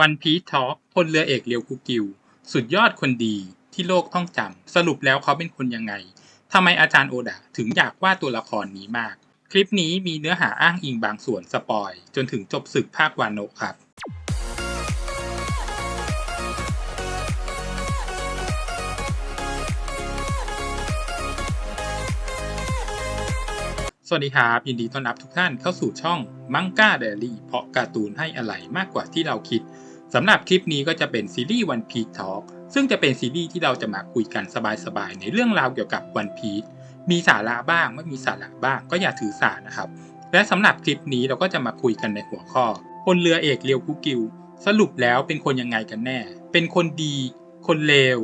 วันพีททอกพลเรือเอกเลียวคุกิว สุดยอดคนดีที่โลกต้องจำ สรุปแล้วเขาเป็นคนยังไงทำไมอาจารย์โอดะถึงอยากวาดตัวละครนี้มาก คลิปนี้มีเนื้อหาอ้างอิงบางส่วนสปอย จนถึงจบศึกภาควานโนะครับ วัสดีครับ ยินดีต้อนรับทุกท่านเข้าสู่ช่องมังก้าเดลี่เพราะการ์ตูนให้อะไรมากกว่าที่เราคิดสำหรับคลิปนี้ก็จะเป็นซีรีส์วันพี e ทอ a l ซึ่งจะเป็นซีรีส์ที่เราจะมาคุยกันสบายๆ ในเรื่องราวเกี่ยวกับวันพี e มีสาระบ้างไม่มีสาระบ้างก็อย่าถือสานะครับ และสำหรับคลิปนี้เราก็จะมาคุยกันในหัวข้อพลเรือเอกเรียวคุกิว สรุปแล้วเป็นคนยังไงกันแน่ เป็นคนดี คนเลว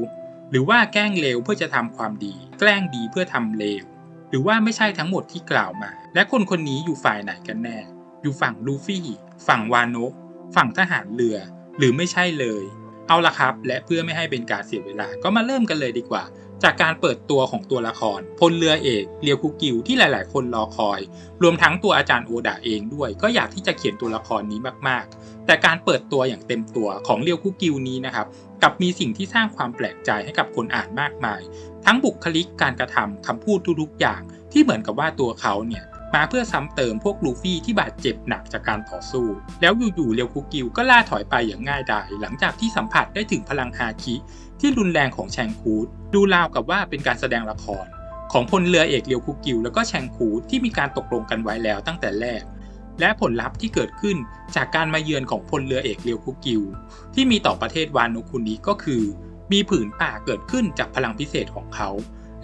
หรือว่าแกล้งเลวเพื่อจะทำความดี แกล้งดีเพื่อทำเลว หรือว่าไม่ใช่ทั้งหมดที่กล่าวมา และคนคนนี้อยู่ฝ่ายไหนกันแน่ อยู่ฝั่งลูฟี่ ฝั่งวานโนะฝั่งทหารเรือ หรือไม่ใช่เลย เอาละครับ และเพื่อไม่ให้เป็นการเสียเวลาก็มาเริ่มกันเลยดีกว่า จากการเปิดตัวของตัวละคร พลเรือเอกเรียวคุกิวที่หลาย ๆ คนรอคอย รวมทั้งตัวอาจารย์โอดะเองด้วย ก็อยากที่จะเขียนตัวละครนี้มาก ๆ แต่การเปิดตัวอย่างเต็มตัวของเรียวคุกิวนี้นะครับ กับมีสิ่งที่สร้างความแปลกใจให้กับคนอ่านมากมาย ทั้งบุคลิกการกระทำคำพูดทุกๆอย่าง ที่เหมือนกับว่าตัวเขาเนี่ยมาเพื่อซ้ำเติมพวกลูฟี่ที่บาดเจ็บหนักจากการต่อสู้ แล้วอยู่ๆเรียวคุกิวก็ล่าถอยไปอย่างง่ายดายหลังจากที่สัมผัสได้ถึงพลังฮาคิที่รุนแรงของแชงคูดดูราวกับว่าเป็นการแสดงละคร ของพลเรือเอกเรียวคุกิวแล้วก็แชงคูดที่มีการตกลงกันไว้แล้วตั้งแต่แรก และผลลัพธ์ที่เกิดขึ้นจากการมาเยือนของพลเรือเอกเรียวคุกิว ที่มีต่อประเทศวานโนคุนิก็คือ มีผืนป่าเกิดขึ้นจากพลังพิเศษของเขา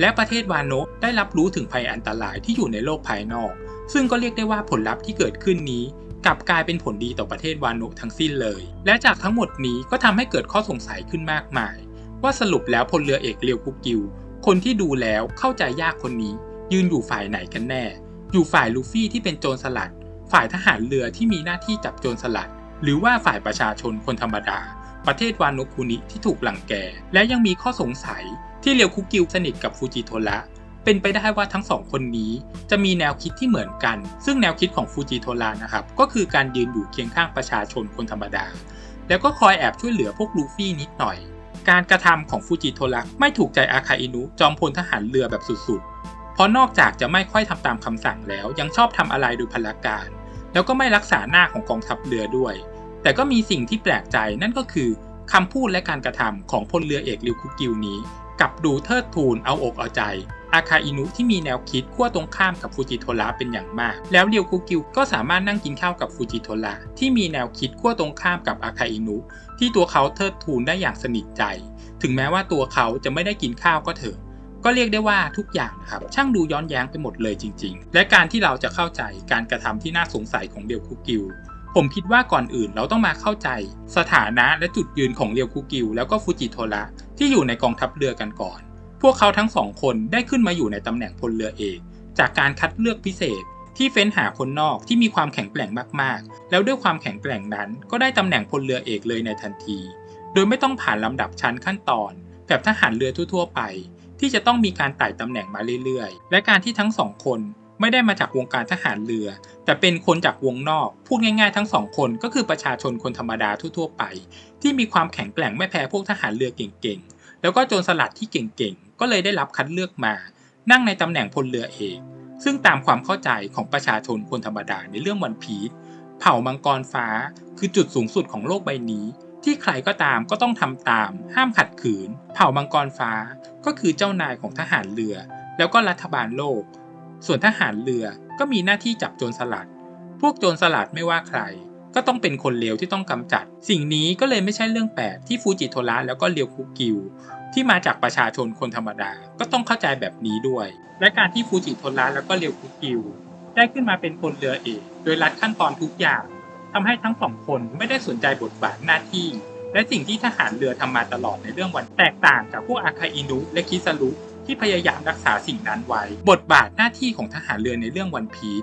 และประเทศวานโนได้รับรู้ถึงภัยอันตรายที่อยู่ในโลกภายนอก ซึ่งก็เรียกได้ว่าผลลัพธ์ที่เกิดขึ้นนี้กลับกลายเป็นผลดีต่อประเทศวานโนทั้งสิ้นเลย และจากทั้งหมดนี้ก็ทำให้เกิดข้อสงสัยขึ้นมากมาย ว่าสรุปแล้วพลเรือเอกเรียวคุกิว คนที่ดูแล้วเข้าใจยากคนนี้ ยืนอยู่ฝ่ายไหนกันแน่ อยู่ฝ่ายลูฟี่ที่เป็นโจรสลัด ฝ่ายทหารเรือที่มีหน้าที่จับโจรสลัด หรือว่าฝ่ายประชาชนคนธรรมดา ประเทศวานโนะคุนิที่ถูกหลังแก และยังมีข้อสงสัยที่เรียวคุกิวสนิทกับฟูจิโทระเป็นไปได้ว่าทั้งสองคนนี้จะมีแนวคิดที่เหมือนกัน ซึ่งแนวคิดของฟูจิโทระนะครับ ก็คือการยืนอยู่เคียงข้างประชาชนคนธรรมดา แล้วก็คอยแอบช่วยเหลือพวกลูฟี่นิดหน่อย การกระทำของฟูจิโทระไม่ถูกใจอาคาอินุจอมพลทหารเรือแบบสุดๆ เพราะนอกจากจะไม่ค่อยทำตามคำสั่งแล้วยังชอบทำอะไรโดยพลการ แล้วก็ไม่รักษาหน้าของกองทัพเรือด้วย แต่ก็มีสิ่งที่แปลกใจนั่นก็คือคำพูดและการกระทำของพลเรือเอกริวคุกิวนี้กับดูเทิดทูนเอาอกเอาใจ อาคาอินุที่มีแนวคิดขั้วตรงข้ามกับฟูจิโทระเป็นอย่างมาก แล้วเรียวคุกิวก็สามารถนั่งกินข้าวกับฟูจิโทระที่มีแนวคิดขั้วตรงข้ามกับอาคาอินุที่ตัวเขาเทิดทูนได้อย่างสนิทใจ ถึงแม้ว่าตัวเขาจะไม่ได้กินข้าวก็เถอะ ก็เรียกได้ว่าทุกอย่างนะครับช่างดูย้อนแย้งไปหมดเลยจริง ๆ และการที่เราจะเข้าใจการกระทำที่น่าสงสัยของเรียวคุกิวผมคิดว่าก่อนอื่นเราต้องมาเข้าใจ สถานะและจุดยืนของเรียวคุกิวแล้วก็ฟูจิโทระที่อยู่ในกองทัพเรือกันก่อน พวกเขาทั้งสองคนได้ขึ้นมาอยู่ในตำแหน่งพลเรือเอกจากการคัดเลือกพิเศษ ที่เฟ้นหาคนนอกที่มีความแข็งแกร่งมากๆ แล้วด้วยความแข็งแกร่งนั้น ก็ได้ตำแหน่งพลเรือเอกเลยในทันที โดยไม่ต้องผ่านลำดับชั้นขั้นตอน แบบทหารเรือทั่วๆไป ที่จะต้องมีการไต่ตำแหน่งมาเรื่อยๆ และการที่ทั้งสองคนไม่ได้มาจากวงการทหารเรือ แต่เป็นคนจากวงนอก พูดง่ายๆ ทั้งสองคนก็คือประชาชนคนธรรมดาทั่วๆไป ที่มีความแข็งแกร่งไม่แพ้พวกทหารเรือเก่งๆ แล้วก็โจรสลัดที่เก่งๆ ก็เลยได้รับคัดเลือกมา นั่งในตำแหน่งพลเรือเอกซึ่งตามความเข้าใจของประชาชนคนธรรมดาในเรื่องวันพีชเผ่ามังกรฟ้า คือจุดสูงสุดของโลกใบนี้ ที่ใครก็ตามก็ต้องทำตาม ห้ามขัดขืน เผ่ามังกรฟ้า ก็คือเจ้านายของทหารเรือ แล้วก็รัฐบาลโลก ส่วนทหารเรือก็มีหน้าที่จับโจรสลัด พวกโจรสลัดไม่ว่าใคร ก็ต้องเป็นคนเลวที่ต้องกำจัด สิ่งนี้ก็เลยไม่ใช่เรื่องแปลกที่ฟูจิโทระแล้วก็เรียวคุกิว ที่มาจากประชาชนคนธรรมดาก็ต้องเข้าใจแบบนี้ด้วย และการที่ฟูจิโทระแล้วก็เรียวคุกิว ได้ขึ้นมาเป็นคนเรือเอกโดยรัดขั้นตอนทุกอย่างทำให้ทั้งสองคนไม่ได้สนใจบทบาทหน้าที่ และสิ่งที่ทหารเรือทำมาตลอดในเรื่องวันแตกต่างจากพวกอาคาอินุและคิซารุที่พยายามรักษาสิ่งนั้นไว้ บทบาทหน้าที่ของทหารเรือในเรื่องวันพีช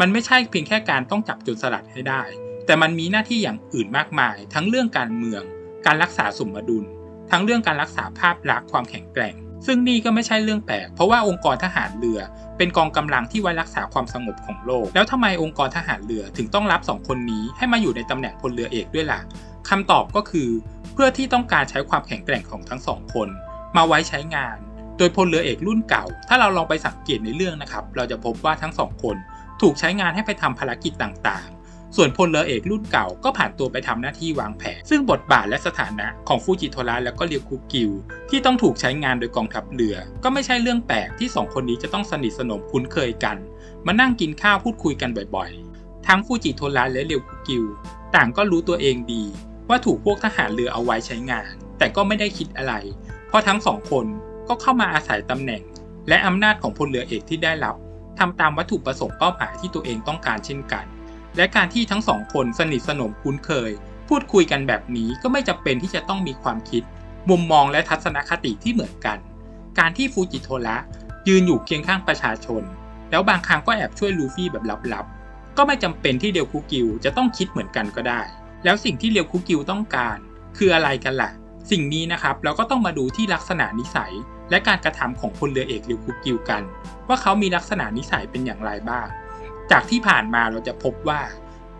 มันไม่ใช่เพียงแค่การต้องจับโจรสลัดให้ได้ แต่มันมีหน้าที่อย่างอื่นมากมาย ทั้งเรื่องการเมือง การรักษาสมดุล ทั้งเรื่องการรักษาภาพลักษณ์ความแข็งแกร่ง ซึ่งนี่ก็ไม่ใช่เรื่องแปลก เพราะว่าองค์กรทหารเรือ เป็นกองกำลังที่ไว้รักษาความสงบของโลก แล้วทำไมองค์กรทหารเรือถึงต้องรับสองคนนี้ให้มาอยู่ในตำแหน่งพลเรือเอกด้วยล่ะ คำตอบก็คือ เพื่อที่ต้องการใช้ความแข็งแกร่งของทั้งสองคน มาไว้ใช้งาน โดยพลเรือเอกรุ่นเก่า ถ้าเราลองไปสังเกตในเรื่องนะครับ เราจะพบว่าทั้งสองคนถูกใช้งานให้ไปทำภารกิจต่างๆ ส่วนพลเรือเอกรุ่นเก่าก็ผ่านตัวไปทำหน้าที่วางแผน ซึ่งบทบาทและสถานะของฟูจิโทระและก็เรียวคุกิว ที่ต้องถูกใช้งานโดยกองทัพเรือ ก็ไม่ใช่เรื่องแปลกที่สองคนนี้จะต้องสนิทสนมคุ้นเคยกัน มานั่งกินข้าวพูดคุยกันบ่อยๆ ทั้งฟูจิโทระและเรียวคุกิว ต่างก็รู้ตัวเองดี ว่าถูกพวกทหารเรือเอาไว้ใช้งาน แต่ก็ไม่ได้คิดอะไร เพราะทั้งสองคนก็เข้ามาอาศัยตำแหน่ง และอำนาจของพลเรือเอกที่ได้รับทำตามวัตถุประสงค์เป้าหมายที่ตัวเองต้องการเช่นกัน และการที่ทั้งสองคนสนิทสนมคุ้นเคย พูดคุยกันแบบนี้ก็ไม่จำเป็นที่จะต้องมีความคิด มุมมองและทัศนคติที่เหมือนกัน การที่ฟูจิโทระยืนอยู่เคียงข้างประชาชน แล้วบางครั้งก็แอบช่วยลูฟี่แบบลับๆ ก็ไม่จำเป็นที่เดียวคุกิวจะต้องคิดเหมือนกันก็ได้ แล้วสิ่งที่เรียวคุกิวต้องการ คืออะไรกันล่ะ สิ่งนี้นะครับเราก็ต้องมาดูที่ลักษณะนิสัย และการกระทำของพลเรือเอกเรียวคุกิวกัน ว่าเขามีลักษณะนิสัยเป็นอย่างไรบ้าง จากที่ผ่านมาเราจะพบว่า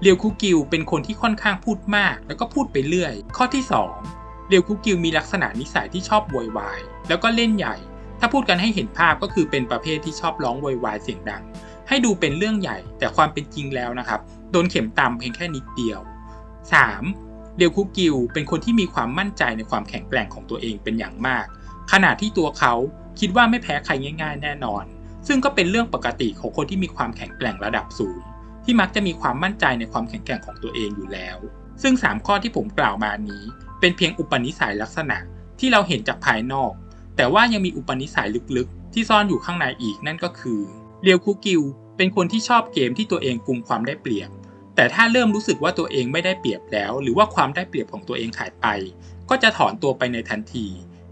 เรียวคุกิวเป็นคนที่ค่อนข้างพูดมาก แล้วก็พูดไปเรื่อย ข้อที่ 2เรียวคุกิวมีลักษณะนิสัยที่ชอบโวยวายแล้วก็เล่นใหญ่ ถ้าพูดกันให้เห็นภาพก็คือเป็นประเภทที่ชอบร้องโวยวายเสียงดัง ให้ดูเป็นเรื่องใหญ่ แต่ความเป็นจริงแล้วนะครับโดนเข็มตำเพียงแค่นิดเดียว 3. เรียวคุกิวเป็นคนที่มีความมั่นใจในความแข็งแกร่งของตัวเองเป็นอย่างมาก ขณะที่ตัวเขาคิดว่าไม่แพ้ใครง่าย ๆ แน่นอน ซึ่งก็เป็นเรื่องปกติของคนที่มีความแข็งแกร่งระดับสูง ที่มักจะมีความมั่นใจในความแข็งแกร่งของตัวเองอยู่แล้ว ซึ่ง 3 ข้อที่ผมกล่าวมานี้ เป็นเพียงอุปนิสัยลักษณะที่เราเห็นจากภายนอก แต่ว่ายังมีอุปนิสัยลึกๆ ที่ซ่อนอยู่ข้างในอีกนั่นก็คือเรียวคุกิวเป็นคนที่ชอบเกมที่ตัวเองกุมความได้เปรียบ แต่ถ้าเริ่มรู้สึกว่าตัวเองไม่ได้เปรียบแล้ว หรือว่าความได้เปรียบของตัวเองหายไป ก็จะถอนตัวไปในทันที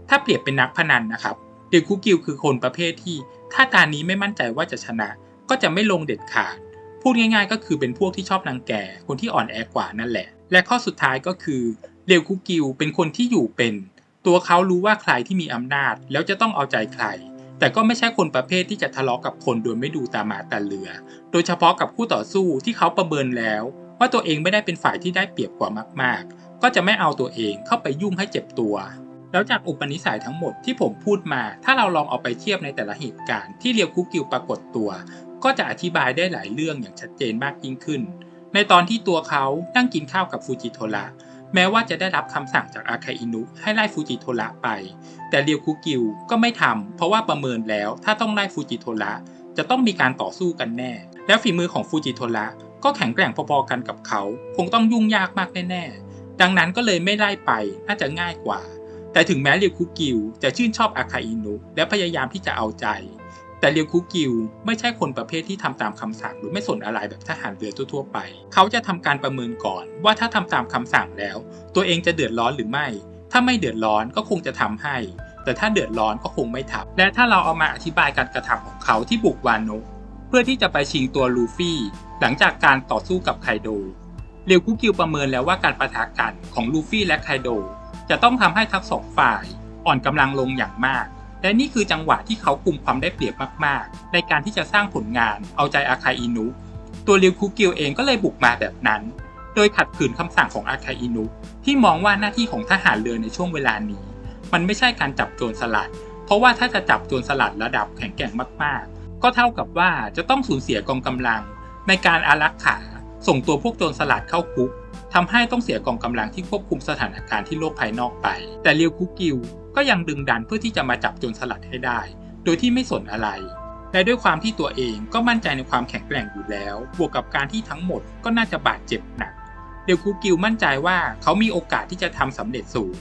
ถ้าเปรียบเป็นนักพนันนะครับเรียวคุกิวคือคนประเภทที่ถ้าตานี้ไม่มั่นใจว่าจะชนะ ก็จะไม่ลงเด็ดขาด พูดง่ายๆ ก็คือเป็นพวกที่ชอบนางแก่คนที่อ่อนแอกว่านั่นแหละ และข้อสุดท้ายก็คือเรียวคุกิวเป็นคนที่อยู่เป็น ตัวเขารู้ว่าใครที่มีอำนาจ แล้วจะต้องเอาใจใคร แต่ก็ไม่ใช่คนประเภทที่จะทะเลาะกับคนโดยไม่ดูตามาตาเรือ โดยเฉพาะกับคู่ต่อสู้ที่เขาประเมินแล้ว ว่าตัวเองไม่ได้เป็นฝ่ายที่ได้เปรียบกว่ามาก ๆ ก็จะไม่เอาตัวเองเข้าไปยุ่งให้เจ็บตัว แล้วจากอุปนิสัยทั้งหมดที่ผมพูดมา ถ้าเราลองเอาไปเทียบในแต่ละเหตุการณ์ที่เรียวคุกิวปรากฏตัว ก็จะอธิบายได้หลายเรื่องอย่างชัดเจนมากยิ่งขึ้น ในตอนที่ตัวเขานั่งกินข้าวกับฟูจิโทระ แม้ว่าจะได้รับคำสั่งจากอาคาอินุให้ไล่ฟูจิโทระไป แต่เรียวคุกิวก็ไม่ทำเพราะว่าประเมินแล้วถ้าต้องไล่ฟูจิโทระจะต้องมีการต่อสู้กันแน่ แล้วฝีมือของฟูจิโทระก็แข็งแกร่งพอๆกันกับเขา คงต้องยุ่งยากมากแน่ๆ ดังนั้นก็เลยไม่ไล่ไปน่าจะง่ายกว่า แต่ถึงแม้เรียวคุกิวจะชื่นชอบอาคาอินุและพยายามที่จะเอาใจ แต่เรียวคุกิวไม่ใช่คนประเภทที่ทำตามคำสั่งหรือไม่สนอะไรแบบทหารเรือทั่วๆไป เขาจะทำการประเมินก่อน ว่าถ้าทำตามคำสั่งแล้ว ตัวเองจะเดือดร้อนหรือไม่ ถ้าไม่เดือดร้อนก็คงจะทำให้ แต่ถ้าเดือดร้อนก็คงไม่ทำและถ้าเราเอามาอธิบายการกระทำของเขาที่บุกวานโนะเพื่อที่จะไปชิงตัวลูฟี่ หลังจากการต่อสู้กับไคโดเรียวคุกิวประเมินแล้วว่าการประทะกันของลูฟี่และไคโดจะต้องทำให้ทั้งสองฝ่ายอ่อนกำลังลงอย่างมาก และนี่คือจังหวะที่เขากุมความได้เปรียบมากๆ ในการที่จะสร้างผลงานเอาใจอาคาอินุ ตัวเรียวคุกิวเองก็เลยบุกมาแบบนั้น โดยขัดขืนคำสั่งของอาคาอินุ ที่มองว่าหน้าที่ของทหารเรือในช่วงเวลานี้ มันไม่ใช่การจับโจรสลัด เพราะว่าถ้าจะจับโจรสลัดระดับแข็งแกร่งมากๆ ก็เท่ากับว่าจะต้องสูญเสียกองกำลัง ในการอารักขา ส่งตัวพวกโจรสลัดเข้าคุกทำให้ต้องเสียกองกำลังที่ควบคุมสถานการณ์ที่โลกภายนอกไป แต่เรียวคุกิว ก็ยังดึงดันเพื่อที่จะมาจับโจรสลัดให้ได้ โดยที่ไม่สนอะไร และด้วยความที่ตัวเองก็มั่นใจในความแข็งแกร่งอยู่แล้ว บวกกับการที่ทั้งหมดก็น่าจะบาดเจ็บหนักเรียวคุกิวมั่นใจว่าเขามีโอกาสที่จะทำสำเร็จสูง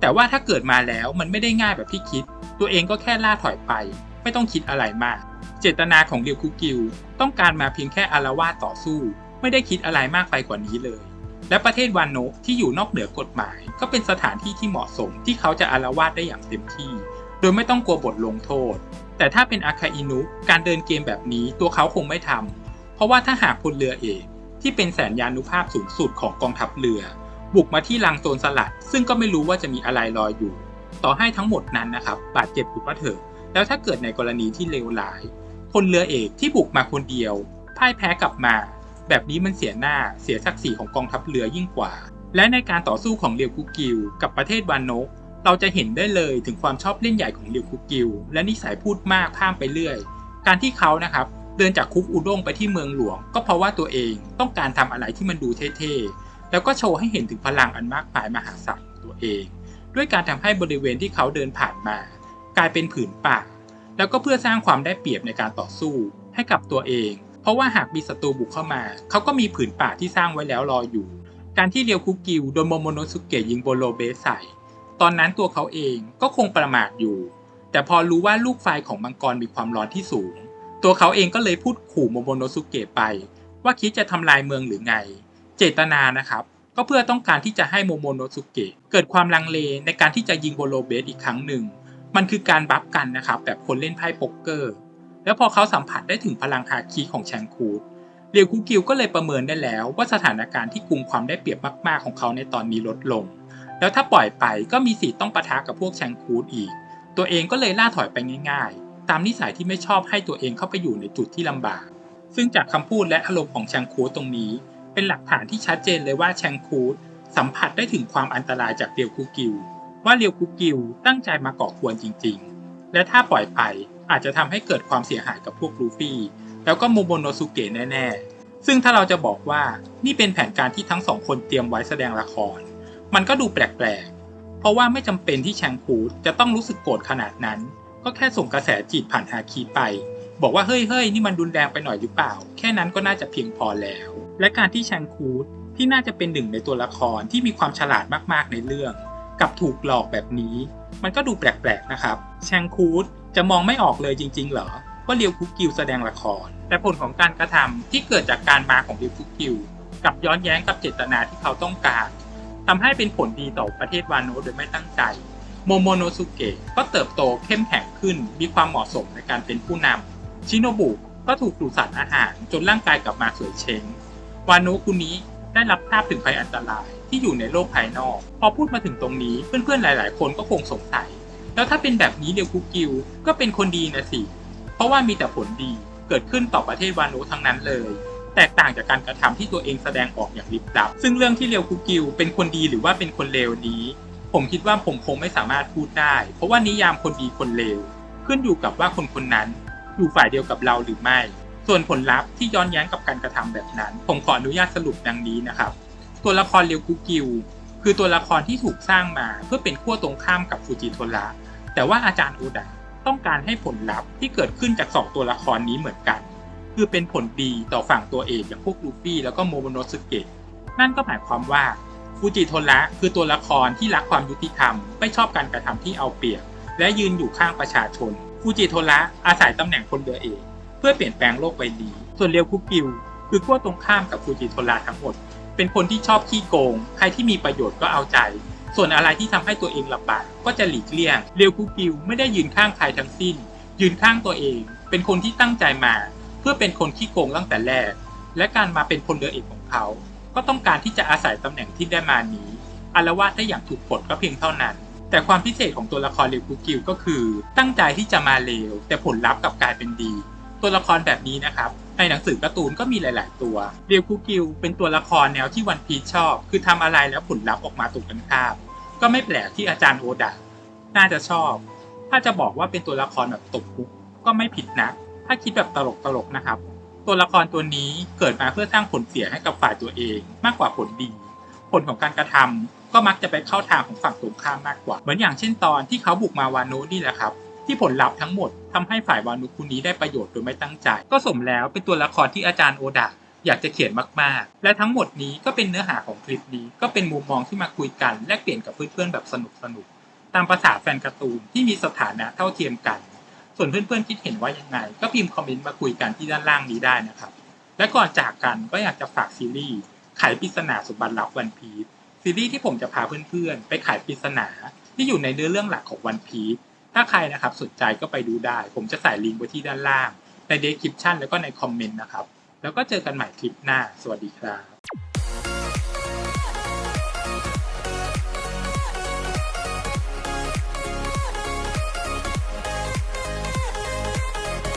แต่ว่าถ้าเกิดมาแล้วมันไม่ได้ง่ายแบบที่คิด ตัวเองก็แค่ล่าถอยไป ไม่ต้องคิดอะไรมาก เจตนาของเรียวคุกิวต้องการมาเพียงแค่อารวาสต่อสู้ ไม่ได้คิดอะไรมากไปกว่านี้เลย และประเทศวานโนที่อยู่นอกเหนือกฎหมาย ก็เป็นสถานที่ที่เหมาะสมที่เขาจะอารวาสได้อย่างเต็มที่ โดยไม่ต้องกลัวบทลงโทษ แต่ถ้าเป็นอาคาอินุการเดินเกมแบบนี้ตัวเขาคงไม่ทำเพราะว่าถ้าหากพลเรือเอกที่เป็นแสนยานุภาพสูงสุดของกองทัพเรือ บุกมาที่ลังโจรสลัด ซึ่งก็ไม่รู้ว่าจะมีอะไรรออยู่ ต่อให้ทั้งหมดนั้นนะครับบาดเจ็บอยู่ก็เถอะแล้วถ้าเกิดในกรณีที่เลวร้ายพลเรือเอกที่บุกมาคนเดียวพ่ายแพ้กลับมา แบบนี้มันเสียหน้าเสียศักดิ์ศรีของกองทัพเรือยิ่งกว่า และในการต่อสู้ของเรียวคุกิว กับประเทศวานโนะเราจะเห็นได้เลยถึงความชอบเล่นใหญ่ของเรียวคุกิว และนิสัยพูดมากข้ามไปเรื่อย การที่เขานะครับเดินจากคุกอุด้งไปที่เมืองหลวง ก็เพราะว่าตัวเองต้องการทำอะไรที่มันดูเท่ๆ แล้วก็โชว์ให้เห็นถึงพลังอันมากมายมหาศาลของตัวเอง ด้วยการทำให้บริเวณที่เขาเดินผ่านมา กลายเป็นผืนป่าแล้วก็เพื่อสร้างความได้เปรียบในการต่อสู้ให้กับตัวเอง เพราะว่าหากมีศัตรูบุกเข้ามา เขาก็มีผืนป่าที่สร้างไว้แล้วรออยู่ การที่เรียวคุกิวโดนโมโมโนสุเกะยิงโบโลเบสใส่ ตอนนั้นตัวเขาเองก็คงประมาทอยู่ แต่พอรู้ว่าลูกไฟของมังกรมีความร้อนที่สูง ตัวเขาเองก็เลยพูดขู่โมโมโนสุเกะไป ว่าคิดจะทำลายเมืองหรือไง เจตนานะครับก็เพื่อต้องการที่จะให้โมโมโนสุเกะเกิดความลังเลในการที่จะยิงโบโลเบสอีกครั้งหนึ่ง มันคือการบัฟกันนะครับแบบคนเล่นไพ่โป๊กเกอร์ แล้วพอเขาสัมผัสได้ถึงพลังฮาคิของแชงคูดเรียวคุกิวก็เลยประเมินได้แล้วว่าสถานการณ์ที่กุมความได้เปรียบมาก ๆ ของเขาในตอนนี้ลดลง แล้วถ้าปล่อยไปก็มีสิทธิ์ต้องปะทะกับพวกแชงคูดอีก ตัวเองก็เลยล่าถอยไปง่าย ๆ ตามนิสัยที่ไม่ชอบให้ตัวเองเข้าไปอยู่ในจุดที่ลำบาก ซึ่งจากคำพูดและอารมณ์ของแชงคูดตรงนี้ เป็นหลักฐานที่ชัดเจนเลยว่าแชงคูดสัมผัสได้ถึงความอันตรายจากเรียวคุกิวว่าเรียวคุกิวตั้งใจมาก่อควรจริง ๆ และถ้าปล่อยไป อาจจะทำให้เกิดความเสียหายกับพวกลูฟี่ แล้วก็โมโมโนสุเกะแน่ๆ ซึ่งถ้าเราจะบอกว่านี่เป็นแผนการที่ทั้งสองคนเตรียมไว้แสดงละคร มันก็ดูแปลกๆ เพราะว่าไม่จำเป็นที่แชงคูจะต้องรู้สึกโกรธขนาดนั้น ก็แค่ส่งกระแสจิตผ่านฮาคีไป บอกว่าเฮ้ยเฮ้ยนี่มันรุนแรงไปหน่อยหรือเปล่า แค่นั้นก็น่าจะเพียงพอแล้ว และการที่แชงคูที่น่าจะเป็นหนึ่งในตัวละครที่มีความฉลาดมากๆในเรื่อง กับถูกหลอกแบบนี้ มันก็ดูแปลกๆนะครับ แชงคูด จะมองไม่ออกเลยจริง ๆ เหรอว่าเรียวคุกกิวแสดงละคร แต่ผลของการกระทำที่เกิดจากการมาของเรียวคุกกิวกับย้อนแย้งกับเจตนาที่เขาต้องการทำให้เป็นผลดีต่อประเทศวานโนโดยไม่ตั้งใจ โมโมโนสุเกะก็เติบโตเข้มแข็งขึ้นมีความเหมาะสมในการเป็นผู้นำชิโนบุก็ถูกดูดสารอาหารจนร่างกายกลับมาสวยเช้งวานโนคุนี้ได้รับทราบถึงภัยอันตรายที่อยู่ในโลกภายนอก พอพูดมาถึงตรงนี้เพื่อนๆหลาย ๆ คนก็คงสงสัย แล้วถ้าเป็นแบบนี้เดียวคุกิวก็เป็นคนดีนะสิ เพราะว่ามีแต่ผลดีเกิดขึ้นต่อประเทศวานุทั้งนั้นเลย แตกต่างจากการกระทำที่ตัวเองแสดงออกอย่างลิบลับ ซึ่งเรื่องที่เรียวคุกิวเป็นคนดีหรือว่าเป็นคนเลวนี้ ผมคิดว่าผมคงไม่สามารถพูดได้ เพราะว่านิยามคนดีคนเลวขึ้นอยู่กับว่าคนคนนั้นอยู่ฝ่ายเดียวกับเราหรือไม่ ส่วนผลลัพธ์ที่ย้อนแย้งกับการกระทำแบบนั้น ผมขออนุญาตสรุปดังนี้นะครับ ตัวละครเรียวคุกิว คือตัวละครที่ถูกสร้างมาเพื่อเป็นขั้วตรงข้ามกับฟูจิโทระแต่ว่าอาจารย์โอดะต้องการให้ผลลัพธ์ที่เกิดขึ้นจากสองตัวละครนี้เหมือนกัน คือเป็นผลดีต่อฝั่งตัวเอกอย่างพวกลูฟี่แล้วก็โมโมโนสึเกะนั่นก็หมายความว่าฟูจิโทระคือตัวละครที่รักความยุติธรรม ไม่ชอบการกระทำที่เอาเปรียบ และยืนอยู่ข้างประชาชนฟูจิโทระอาศัยตำแหน่งคนเรือเอกเพื่อเปลี่ยนแปลงโลกใบนี้ส่วนเรียวคุกิว คือขั้วตรงข้ามกับฟูจิโทระทั้งหมด เป็นคนที่ชอบขี้โกง ใครที่มีประโยชน์ก็เอาใจ ส่วนอะไรที่ทำให้ตัวเองลำบากก็จะหลีกเลี่ยง เรียวคุกิวไม่ได้ยืนข้างใครทั้งสิ้น ยืนข้างตัวเอง เป็นคนที่ตั้งใจมา เพื่อเป็นคนขี้โกงตั้งแต่แรก และการมาเป็นคนเรือเอกของเขา ก็ต้องการที่จะอาศัยตำแหน่งที่ได้มานี้อารวาสได้อย่างถูกกฎก็เพียงเท่านั้น แต่ความพิเศษของตัวละครเรียวคุกิวก็คือ ตั้งใจที่จะมาเลวแต่ผลลัพธ์กลับกลายเป็นดี ตัวละครแบบนี้นะครับ ในหนังสือการ์ตูนก็มีหลาย ๆ ตัว เรียวคุกิวเป็นตัวละครแนวที่วันพีชชอบ คือทำอะไรแล้วผลลัพธ์ออกมาตรงกันข้ามก็ไม่แปลกที่อาจารย์โอดะน่าจะชอบ ถ้าจะบอกว่าเป็นตัวละครแบบตบคุกก็ไม่ผิดนะ ถ้าคิดแบบตลกๆนะครับ ตัวละครตัวนี้เกิดมาเพื่อสร้างผลเสียให้กับฝ่ายตัวเองมากกว่าผลดี ผลของการกระทำก็มักจะไปเข้าทางของฝั่งตรงข้ามมากกว่า เหมือนอย่างเช่นตอนที่เขาบุกมาวานุนี่แหละครับ ที่ผลลัพธ์ทั้งหมด ทำให้ฝ่ายวานุคุนี้ได้ประโยชน์โดยไม่ตั้งใจ ก็สมแล้วเป็นตัวละครที่อาจารย์โอดะอยากจะเขียนมากๆ และทั้งหมดนี้ก็เป็นเนื้อหาของคลิปนี้ก็เป็นมุมมองที่มาคุยกัน แลกเปลี่ยนกับเพื่อนๆแบบสนุกๆตามภาษาแฟนการ์ตูนที่มีสถานะเท่าเทียมกัน ส่วนเพื่อนๆคิดเห็นว่ายังไง ก็พิมพ์คอมเมนต์มาคุยกันที่ด้านล่างนี้ได้นะครับ และก่อนจากกันก็อยากจะฝากซีรีส์ไขปริศนาสมบัติลับวันพีซซีรีส์ที่ผมจะพาเพื่อนๆไปไขปริศนาที่อยู่ในเนื้อเรื่องหลักของวันพีซ ถ้าใครนะครับสนใจก็ไปดูได้ ผมจะใส่ลิงก์ไว้ที่ด้านล่าง ในเดสคริปชันแล้วก็ในคอมเมนต์นะครับ แล้วก็เจอกันใหม่คลิปหน้า สวัสดีครับ